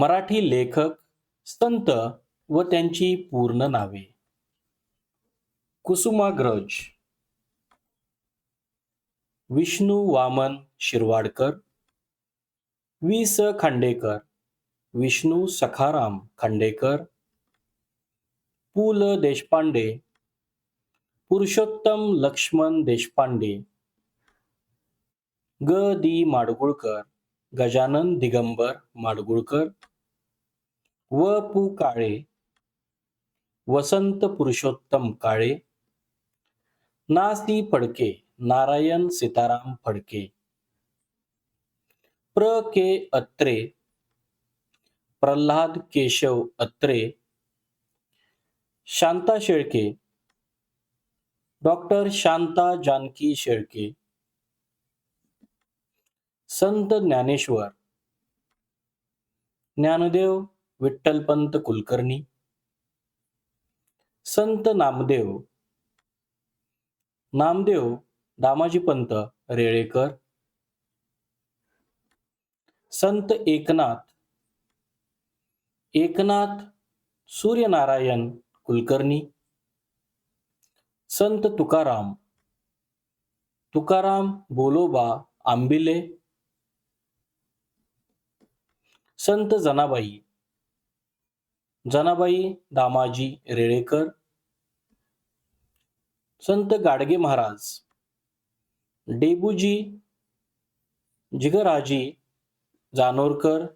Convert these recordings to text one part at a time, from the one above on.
मराठी लेखक संत व त्यांची पूर्ण नावे. कुसुमाग्रज. विष्णू वामन शिरवाडकर. वि स खांडेकर. विष्णू सखाराम खांडेकर. पु ल देशपांडे. पुरुषोत्तम लक्ष्मण देशपांडे. ग. दी माडगुळकर. गजानन दिगंबर माडगुळकर. व पु काळे, वसंत पुरुषोत्तम काळे ना सी फडके, नारायण सीताराम फडके, प्र. के. अत्रे, प्रल्हाद केशव अत्रे, शांता शेळके, डॉक्टर शांता जानकी शेळके, संत ज्ञानेश्वर, ज्ञानदेव विठ्ठलपंत कुलकर्णी संत नामदेव नामदेव दामाजीपंत रेळेकर संत एकनाथ एकनाथ सूर्यनारायण कुलकर्णी संत तुकाराम तुकाराम बोलोबा आंबिले संत जनाबाई जनाबाई दामाजी रेळेकर संत गाडगे महाराज डेबूजी जिगराजी जानोरकर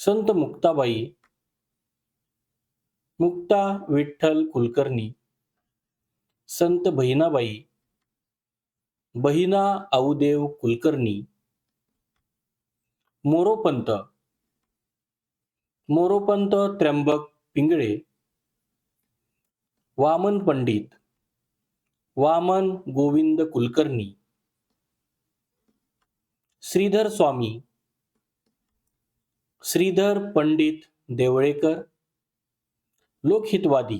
संत मुक्ताबाई मुक्ता विठ्ठल कुलकर्णी संत बहिणाबाई बहिणा आऊदेव कुलकर्णी मोरोपंत मोरोपंत त्र्यंबक पिंगळे. वामन पंडित. वामन गोविंद कुलकर्णी. श्रीधर स्वामी. श्रीधर पंडित देवळेकर. लोकहितवादी.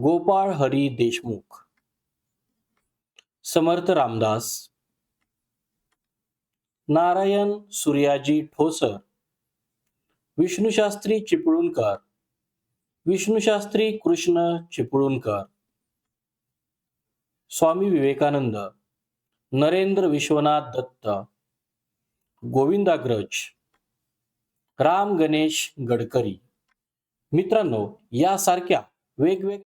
गोपाळ हरी देशमुख. समर्थ रामदास. नारायण सूर्याजी ठोसर. विष्णुशास्त्री चिपळूणकर. विष्णुशास्त्री कृष्ण चिपळूणकर. स्वामी विवेकानंद. नरेंद्र विश्वनाथ दत्त. गोविंदाग्रज राम गणेश गडकरी. मित्रांनो यासारख्या वेगवेगळ्या